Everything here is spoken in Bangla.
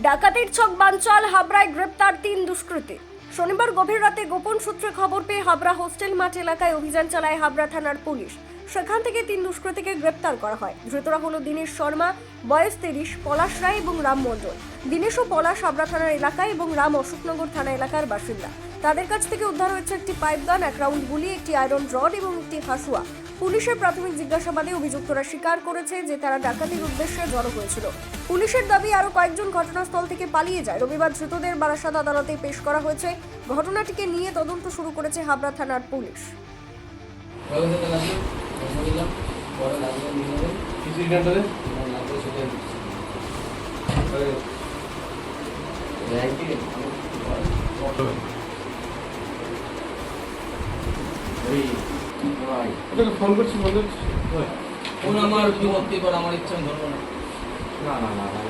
ডাকাতির ছক বাঞ্চাল হাবড়ায় গ্রেপ্তার তিন দুষ্কৃতী। শনিবার গভীর রাতে গোপন সূত্রে খবর পেয়ে হাবড়া হোস্টেল মাঠ এলাকায় অভিযান চালায় হাবড়া থানার পুলিশ। সেখান থেকে তিন দুষ্কৃতীকে গ্রেপ্তার করা হয়। ধৃতরা হলো দীনেশ শর্মা, বয়স তিরিশ, পলাশ রায় এবং রাম মণ্ডল। দীনেশ ও পলাশ হাবড়া থানার এলাকায় এবং রাম অশোকনগর থানা এলাকার বাসিন্দা। তাদের কাছ থেকে উদ্ধার হয়েছে একটি পাইপ গান, এক রাউন্ড গুলি, একটি আয়রন রড এবং একটি হাসুয়া। পুলিশের প্রাথমিক জিজ্ঞাসাবাদে অভিযুক্তরা স্বীকার করেছে যে তারা ডাকাতির উদ্দেশ্যে জড়ো হয়েছিল। পুলিশের দাবি আরও কয়েকজন ঘটনাস্থল থেকে পালিয়ে যায়। রবিবার ধৃতদের বারাসাত আদালতে পেশ করা হয়েছে। ঘটনাটিকে নিয়ে তদন্ত শুরু করেছে হাবড়া থানার পুলিশ। কিছু ঘণ্টা রে আমার লাগল সেটা দিচ্ছি ওটাকে ফোন করছি বলে দিচ্ছি। ফোন আমার বিভক্তি করা আমার ইচ্ছা ধরবো না না না, না।